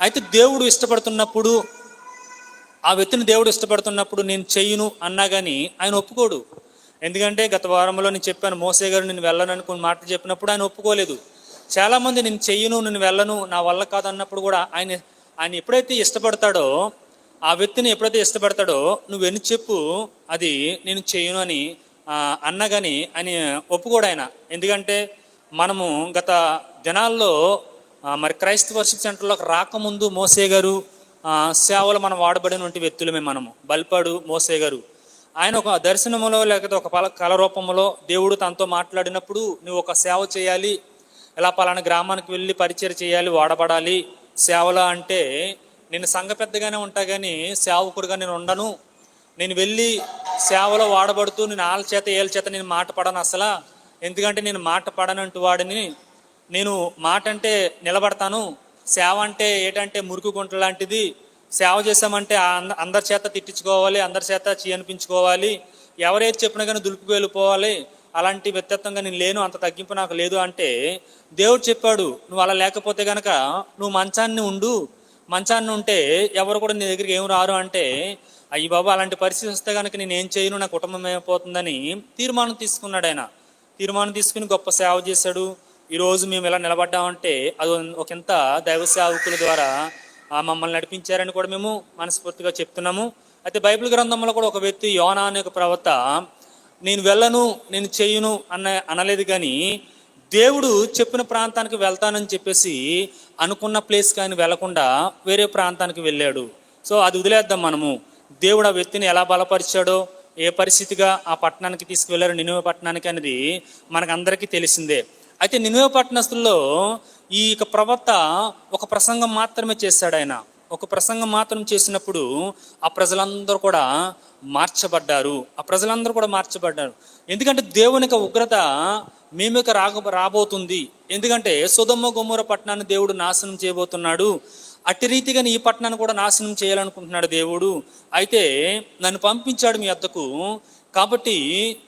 అయితే దేవుడు ఇష్టపడుతున్నప్పుడు ఆ వ్యక్తిని దేవుడు ఇష్టపడుతున్నప్పుడు నేను చెయ్యను అన్నా కానీ ఆయన ఒప్పుకోడు. ఎందుకంటే గత వారంలో నేను చెప్పాను మోసే గారు నేను వెళ్ళను అనుకుని కొన్ని చెప్పినప్పుడు ఆయన ఒప్పుకోలేదు. చాలామంది నేను చెయ్యను నేను వెళ్ళను నా వల్ల కాదు అన్నప్పుడు కూడా ఆయన ఆయన ఎప్పుడైతే ఇష్టపడతాడో ఆ వ్యక్తిని ఎప్పుడైతే ఇష్టపడతాడో నువ్వు ఎన్ని చెప్పు అది నేను చెయ్యను అని అన్నా కానీ ఆయన ఒప్పుకోడు ఆయన. ఎందుకంటే మనము గత దినాల్లో మరి క్రైస్తవ వర్షిప్ సెంటర్లోకి రాకముందు మోసే గారు సేవలు మనం వాడబడినటువంటి వ్యక్తులమే మనము బల్పాడు మోసే గారు. ఆయన ఒక దర్శనములో లేకపోతే ఒక పల కళ రూపంలో దేవుడు తనతో మాట్లాడినప్పుడు నువ్వు ఒక సేవ చేయాలి ఇలా పలానా గ్రామానికి వెళ్ళి పరిచయం చేయాలి వాడబడాలి సేవలో అంటే నేను సంఘ పెద్దగానే ఉంటా కానీ సేవకుడిగా నేను ఉండను నేను వెళ్ళి సేవలో వాడబడుతూ నేను వాళ్ళ చేత ఏళ్ళ చేత నేను మాట పడను అసలు ఎందుకంటే నేను మాట పడనంటూ వాడిని నేను మాట అంటే నిలబడతాను సేవ అంటే ఏంటంటే మురికి గుంట లాంటిది. సేవ చేసామంటే అంద- అందరి చేత తిట్టించుకోవాలి అందరి చేత చీ అనిపించుకోవాలి ఎవరైతే చెప్పినా కానీ దులుపుకు వెళ్ళిపోవాలి. అలాంటి వ్యక్తిత్వంగా నేను లేను అంత తగ్గింపు నాకు లేదు అంటే దేవుడు చెప్పాడు నువ్వు అలా లేకపోతే గనక నువ్వు మంచాన్ని ఉండు. మంచాన్ని ఉంటే ఎవరు కూడా నీ దగ్గరికి ఏం రారు అంటే అయ్యి బాబా అలాంటి పరిస్థితి వస్తే కనుక నేను ఏం చేయను నా కుటుంబం ఏమైపోతుందని తీర్మానం తీసుకున్నాడు ఆయన. తీర్మానం తీసుకుని గొప్ప సేవ చేశాడు. ఈరోజు మేము ఇలా నిలబడ్డామంటే అది ఒకంత దైవ సేవకుల ద్వారా ఆ మమ్మల్ని నడిపించారని కూడా మేము మనస్ఫూర్తిగా చెప్తున్నాము. అయితే బైబిల్ గ్రంథంలో కూడా ఒక వ్యక్తి యోనా అనే ఒక ప్రవక్త నేను వెళ్ళను నేను చేయను అన్న అనలేదు కానీ దేవుడు చెప్పిన ప్రాంతానికి వెళ్తానని చెప్పేసి అనుకున్న ప్లేస్ కానీ వెళ్ళకుండా వేరే ప్రాంతానికి వెళ్ళాడు. సో అది వదిలేద్దాం మనము. దేవుడు ఆ వ్యక్తిని ఎలా బలపరిచాడో ఏ పరిస్థితిగా ఆ పట్టణానికి తీసుకువెళ్ళారు నినువ పట్టణానికి అనేది మనకందరికీ తెలిసిందే. అయితే నినువ పట్టణస్తుల్లో ఈ యొక్క ప్రవక్త ఒక ప్రసంగం మాత్రమే చేశాడు ఆయన. ఒక ప్రసంగం మాత్రం చేసినప్పుడు ఆ ప్రజలందరూ కూడా మార్చబడ్డారు. ఆ ప్రజలందరూ కూడా మార్చబడ్డారు. ఎందుకంటే దేవుని యొక్క ఉగ్రత మేమిక రాక రాబోతుంది. ఎందుకంటే సుధమ్మ గుమ్మూర పట్టణాన్ని దేవుడు నాశనం చేయబోతున్నాడు. అట్టి రీతిగా ఈ పట్టణాన్ని కూడా నాశనం చేయాలనుకుంటున్నాడు దేవుడు. అయితే నన్ను పంపించాడు మీ అద్దకు కాబట్టి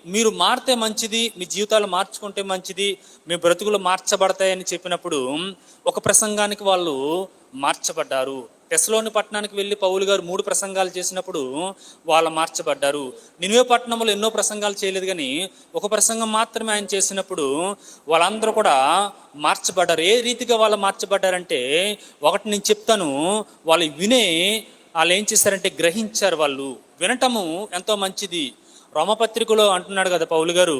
మీరు మారితే మంచిది మీ జీవితాలు మార్చుకుంటే మంచిది మీ బ్రతుకులు మార్చబడతాయని చెప్పినప్పుడు ఒక ప్రసంగానికి వాళ్ళు మార్చబడ్డారు. టెస్లోని పట్టణానికి వెళ్ళి పౌలు గారు మూడు ప్రసంగాలు చేసినప్పుడు వాళ్ళు మార్చబడ్డారు. నినువే పట్టణంలో ఎన్నో ప్రసంగాలు చేయలేదు కానీ ఒక ప్రసంగం మాత్రమే ఆయన చేసినప్పుడు వాళ్ళందరూ కూడా మార్చబడ్డారు. ఏ రీతిగా వాళ్ళు మార్చబడ్డారంటే ఒకటి నేను చెప్తాను వాళ్ళు వినే వాళ్ళు ఏం చేశారంటే గ్రహించారు వాళ్ళు. వినటము ఎంతో మంచిది. రోమపత్రికలో అంటున్నాడు కదా పౌలు గారు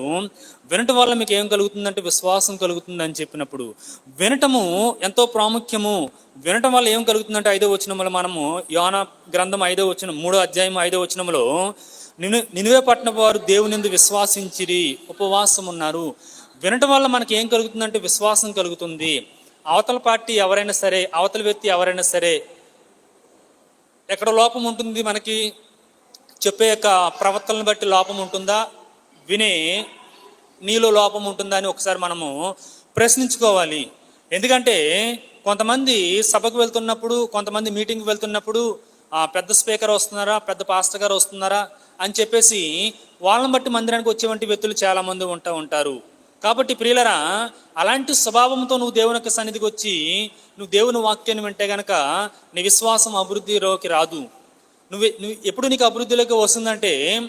వినటం వల్ల మీకు ఏం కలుగుతుందంటే విశ్వాసం కలుగుతుంది అని చెప్పినప్పుడు. వినటము ఎంతో ప్రాముఖ్యము. వినటం వల్ల ఏం కలుగుతుందంటే ఐదో వచనములో మనము యోన గ్రంథం ఐదో వచనం మూడో అధ్యాయం ఐదో వచనములో నిను నినువే పట్టణ వారు దేవునిందు విశ్వాసించిరి ఉపవాసం ఉన్నారు వినటం వల్ల మనకి ఏం కలుగుతుందంటే విశ్వాసం కలుగుతుంది. అవతల పార్టీ ఎవరైనా సరే అవతల వ్యక్తి ఎవరైనా సరే ఎక్కడ లోపం ఉంటుంది మనకి చెప్పే యొక్క ప్రవర్తనను బట్టి లోపం ఉంటుందా? వినే నీలో లోపం ఉంటుందా అని ఒకసారి మనము ప్రశ్నించుకోవాలి. ఎందుకంటే కొంతమంది సభకు వెళ్తున్నప్పుడు కొంతమంది మీటింగ్కి వెళ్తున్నప్పుడు పెద్ద స్పీకర్ వస్తున్నారా? పెద్ద పాస్టర్ గారు వస్తున్నారా? అని చెప్పేసి వాళ్ళని బట్టి మందిరానికి వచ్చేవంటి వ్యక్తులు చాలామంది ఉంటూ ఉంటారు. కాబట్టి ప్రియులరా అలాంటి స్వభావంతో నువ్వు దేవుని యొక్క సన్నిధికి వచ్చి నువ్వు దేవుని వాక్యాన్ని వింటే గనక నీ విశ్వాసం అభివృద్ధిలోకి రాదు. నువ్వు నువ్వు ఎప్పుడు నీకు అభివృద్ధిలోకి వస్తుందంటే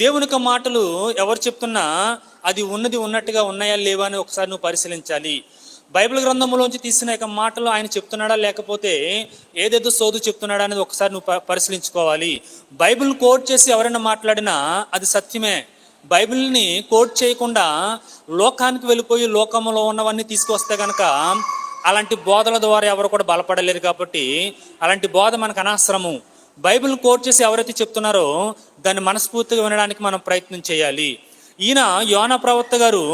దేవుని యొక్క మాటలు ఎవరు చెప్తున్నా అది ఉన్నది ఉన్నట్టుగా ఉన్నాయా లేవా అని ఒకసారి నువ్వు పరిశీలించాలి. బైబిల్ గ్రంథంలోంచి తీసిన యొక్క మాటలు ఆయన చెప్తున్నాడా లేకపోతే ఏదేదో సోదు చెప్తున్నాడా అనేది ఒకసారి నువ్వు ప- పరిశీలించుకోవాలి. బైబిల్ కోట్ చేసి ఎవరైనా మాట్లాడినా అది సత్యమే. బైబిల్ని కోట్ చేయకుండా లోకానికి వెళ్ళిపోయి లోకంలో ఉన్నవన్నీ తీసుకొస్తే కనుక అలాంటి బోధల ద్వారా ఎవరు కూడా బలపడలేరు కాబట్టి అలాంటి బోధ మనకు అనవసరము. బైబిల్ కోట్ చేసి ఎవరైతే చెప్తున్నారో దాన్ని మనస్ఫూర్తిగా వినడానికి మనం ప్రయత్నం చేయాలి. ఈయన యోనా ప్రవక్త గారు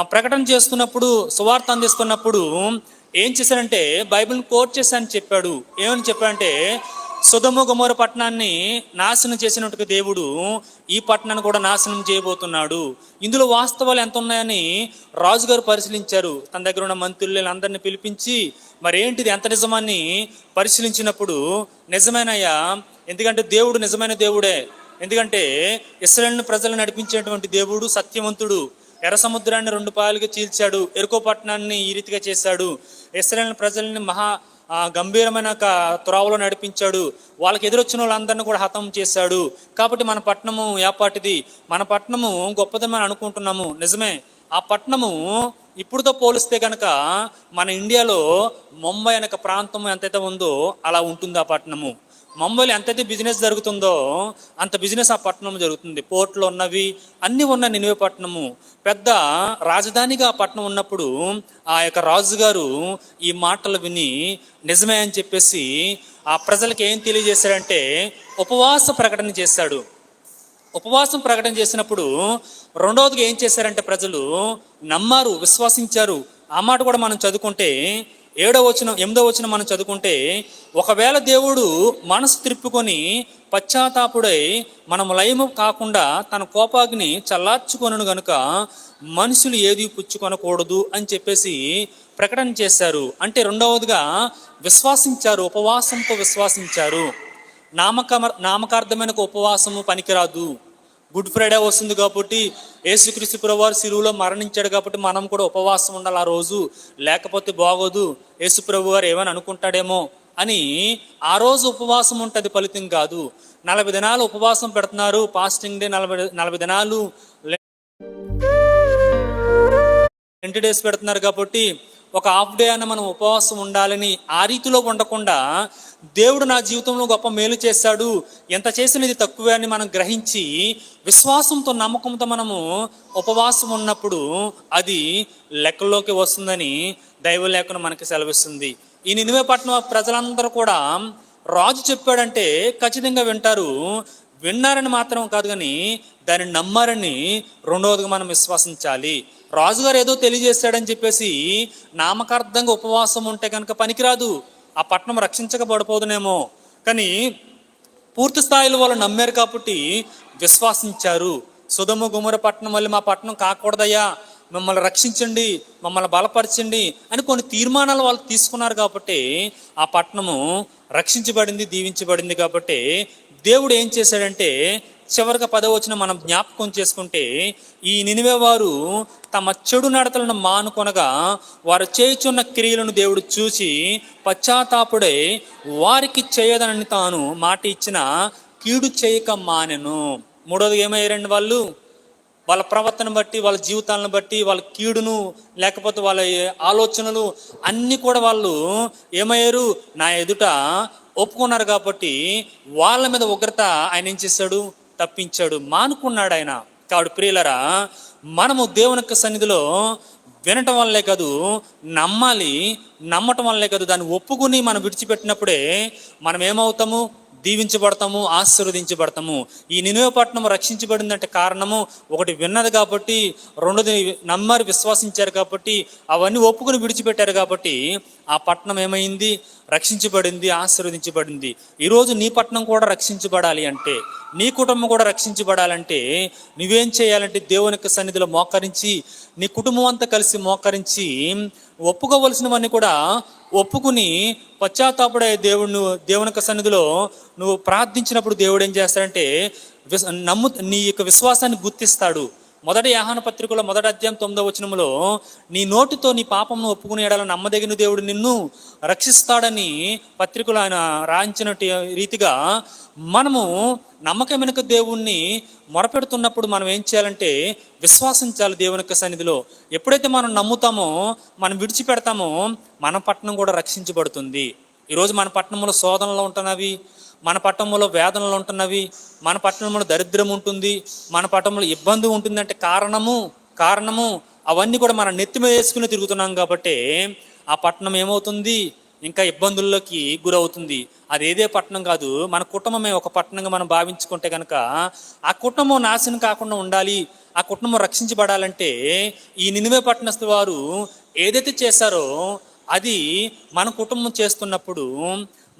ప్రకటన చేస్తున్నప్పుడు సువార్త అందిస్తున్నప్పుడు ఏం చేశారంటే బైబిల్ కోట్ చేసి అని చెప్పాడు. ఏమని చెప్పాడంటే సుధమ గుమర పట్టణాన్ని నాశనం చేసినట్టుగా దేవుడు ఈ పట్టణాన్ని కూడా నాశనం చేయబోతున్నాడు. ఇందులో వాస్తవాలు ఎంత ఉన్నాయని రాజుగారు పరిశీలించారు. తన దగ్గర ఉన్న మంత్రులు అందరిని పిలిపించి మరేంటిది? ఎంత నిజమని పరిశీలించినప్పుడు నిజమేనయ్యా ఎందుకంటే దేవుడు నిజమైన దేవుడే. ఎందుకంటే ఇస్రాయల్ని ప్రజలను నడిపించేటువంటి దేవుడు సత్యవంతుడు. ఎర్ర సముద్రాన్ని రెండు పాలుగా చీల్చాడు. ఎరుకో పట్టణాన్ని ఈ రీతిగా చేశాడు. ఇస్రాయల్ ప్రజల్ని మహా ఆ గంభీరమైన ఒక త్రోవలో నడిపించాడు. వాళ్ళకి ఎదురొచ్చిన వాళ్ళందరినీ కూడా హతం చేశాడు. కాబట్టి మన పట్టణము ఏపాటిది. మన పట్టణము గొప్పదని అనుకుంటున్నాము. నిజమే. ఆ పట్టణము ఇప్పుడుతో పోలిస్తే కనుక మన ఇండియాలో ముంబై అనే ప్రాంతం ఎంతైతే ఉందో అలా ఉంటుంది ఆ పట్టణము. ముంబైలో ఎంతైతే బిజినెస్ జరుగుతుందో అంత బిజినెస్ ఆ పట్టణం జరుగుతుంది. పోర్ట్లు ఉన్నవి అన్నీ ఉన్న నినివే పట్టణము. పెద్ద రాజధానిగా ఆ పట్టణం ఉన్నప్పుడు ఆ యొక్క రాజుగారు ఈ మాటలు విని నిజమే అని చెప్పేసి ఆ ప్రజలకు ఏం తెలియజేశాడంటే ఉపవాస ప్రకటన చేశాడు. ఉపవాసం ప్రకటన చేసినప్పుడు రెండవదిగా ఏం చేశారంటే ప్రజలు నమ్మారు విశ్వసించారు. ఆ మాట కూడా మనం చదువుకుంటే ఏడో వచ్చిన ఎనిమిదో వచ్చిన మనం చదువుకుంటే ఒకవేళ దేవుడు మనసు త్రిప్పుకొని పశ్చాత్తాపుడై మనం లయము కాకుండా తన కోపాగ్ని చల్లార్చుకొనను గనుక మనుషులు ఏది పుచ్చుకొనకూడదు అని చెప్పేసి ప్రకటన చేశారు. అంటే రెండవదిగా విశ్వాసించారు ఉపవాసంతో విశ్వాసించారు. నామక నామకార్థమైన ఉపవాసము పనికిరాదు. గుడ్ ఫ్రైడే వస్తుంది కాబట్టి యేసుక్రీస్తు ప్రభువారు సిరువులో మరణించాడు కాబట్టి మనం కూడా ఉపవాసం ఉండాలి ఆ రోజు. లేకపోతే బాగోదు. యేసు ప్రభు గారు ఏమని అనుకుంటాడేమో అని ఆ రోజు ఉపవాసం ఉంటుంది ఫలితం కాదు. నలభై దినాలు ఉపవాసం పెడుతున్నారు. ఫాస్టింగ్ డే నలభై నలభై దినాలు ట్వంటీ డేస్ పెడుతున్నారు కాబట్టి ఒక హాఫ్ డే అన్న మనం ఉపవాసం ఉండాలని ఆ రీతిలో ఉండకుండా దేవుడు నా జీవితంలో గొప్ప మేలు చేశాడు ఎంత చేసినది తక్కువే అని మనం గ్రహించి విశ్వాసంతో నమ్మకంతో మనము ఉపవాసం ఉన్నప్పుడు అది లెక్కల్లోకి వస్తుందని దైవ లేఖను మనకి సెలవిస్తుంది. ఈ నినివే పట్టణ ప్రజలందరూ కూడా రాజు చెప్పాడంటే ఖచ్చితంగా వింటారు విన్నారని మాత్రం కాదు కానీ దాన్ని నమ్మారని రెండవదిగా మనం విశ్వసించాలి. రాజుగారు ఏదో తెలియజేశాడని చెప్పేసి నామకార్థంగా ఉపవాసం ఉంటే కనుక పనికిరాదు. ఆ పట్టణం రక్షించకబడిపోదునేమో. కానీ పూర్తి స్థాయిలో వాళ్ళు నమ్మారు కాబట్టి విశ్వాసించారు. సుధమ గుమర పట్టణం వల్ల మా పట్టణం కాకూడదయ్యా. మిమ్మల్ని రక్షించండి మమ్మల్ని బలపరచండి అని కొన్ని తీర్మానాలు వాళ్ళు తీసుకున్నారు కాబట్టి ఆ పట్టణము రక్షించబడింది దీవించబడింది కాబట్టి దేవుడు ఏం చేశాడంటే చివరిగా పదవచనం మనం జ్ఞాపకం చేసుకుంటే ఈ నినివే వారు తమ చెడు నడతలను మానుకొనగా వారు చేయుచున్న క్రియలను దేవుడు చూసి పశ్చాత్తాపుడే వారికి చేయదనని తాను మాట ఇచ్చిన కీడు చేయక మానెను. మూడోది ఏమయ్యారండి వాళ్ళు? వాళ్ళ ప్రవర్తన బట్టి వాళ్ళ జీవితాలను బట్టి వాళ్ళ కీడును లేకపోతే వాళ్ళ ఆలోచనలు అన్నీ కూడా వాళ్ళు ఏమయ్యారు? నా ఎదుట ఒప్పుకున్నారు కాబట్టి వాళ్ళ మీద ఉగ్రత ఆయన ఏం చేశాడు? తప్పించాడు. మానుకున్నాడు ఆయన. కాబట్టి ప్రియులరా మనము దేవుని యొక్క సన్నిధిలో వినటం వల్లే కాదు నమ్మాలి నమ్మటం వల్లే కాదు దాన్ని ఒప్పుకుని మనం విడిచిపెట్టినప్పుడే మనం ఏమవుతాము దీవించబడతాము ఆశీర్వదించబడతాము. ఈ నినువే పట్టణం రక్షించబడిందంటే కారణము ఒకటి విన్నది కాబట్టి రెండోది నమ్మారు విశ్వసించారు కాబట్టి అవన్నీ ఒప్పుకుని విడిచిపెట్టారు కాబట్టి ఆ పట్టణం ఏమైంది? రక్షించబడింది ఆశీర్వదించబడింది. ఈరోజు నీ పట్టణం కూడా రక్షించబడాలి అంటే నీ కుటుంబం కూడా రక్షించబడాలంటే నువ్వేం చేయాలంటే దేవునికి సన్నిధిలో మోకరించి నీ కుటుంబం అంతా కలిసి మోకరించి ఒప్పుకోవలసినవన్నీ కూడా ఒప్పుకుని పశ్చాత్తాపడే దేవుడు దేవుని యొక్క సన్నిధిలో నువ్వు ప్రార్థించినప్పుడు దేవుడు ఏం చేస్తాడంటే నమ్ము నీ యొక్క విశ్వాసాన్ని గుర్తిస్తాడు. మొదటి యాహాన పత్రికలో మొదటి అధ్యాయం తొమ్మిదో వచనంలో నీ నోటితో నీ పాపమును ఒప్పుకుని ఎడల నమ్మదగిన దేవుడు నిన్ను రక్షిస్తాడని పత్రికలు ఆయన రాయించిన రీతిగా మనము నమ్మకమైన దేవుణ్ణి మొరపెడుతున్నప్పుడు మనం ఏం చేయాలంటే విశ్వాసించాలి దేవుని యొక్క సన్నిధిలో. ఎప్పుడైతే మనం నమ్ముతామో మనం విడిచిపెడతామో మన పట్టణం కూడా రక్షించబడుతుంది. ఈరోజు మన పట్టణంలో శోధనలో ఉంటున్నవి మన పట్టణంలో వేదనలు ఉంటున్నవి మన పట్టణంలో దరిద్రం ఉంటుంది మన పట్టణంలో ఇబ్బంది ఉంటుందంటే కారణము కారణము అవన్నీ కూడా మన నెత్తి మీద వేసుకుని తిరుగుతున్నాం కాబట్టి ఆ పట్టణం ఏమవుతుంది? ఇంకా ఇబ్బందుల్లోకి గురవుతుంది. అది ఏదే పట్టణం కాదు మన కుటుంబమే ఒక పట్టణంగా మనం భావించుకుంటే కనుక ఆ కుటుంబం నాశనం కాకుండా ఉండాలి ఆ కుటుంబం రక్షించబడాలంటే ఈ నినివే పట్టణస్థు వారు ఏదైతే చేశారో అది మన కుటుంబం చేస్తున్నప్పుడు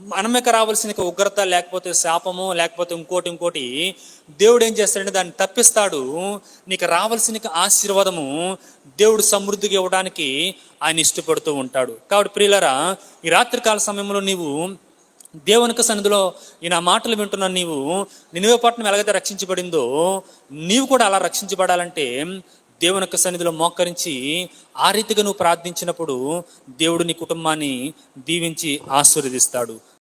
మనమే రావాల్సిన ఉగ్రత లేకపోతే శాపము లేకపోతే ఇంకోటి ఇంకోటి. దేవుడు ఏం చేస్తాడంటే దాన్ని తప్పిస్తాడు. నీకు రావాల్సిన ఆశీర్వాదము దేవుడు సమృద్ధిగా ఇవ్వడానికి ఆయన ఇష్టపడుతూ ఉంటాడు. కాబట్టి ప్రియులరా ఈ రాత్రికాల సమయంలో నీవు దేవునికి సన్నిధిలో ఈ నా మాటలు వింటున్న నీవు నినివే పట్టణం ఎలాగైతే రక్షించబడిందో నీవు కూడా అలా రక్షించబడాలంటే దేవుని యొక్క సన్నిధిలో మోకరించి ఆ రీతిగా నువ్వు ప్రార్థించినప్పుడు దేవుడు నీ కుటుంబాన్ని దీవించి ఆశీర్వదిస్తాడు.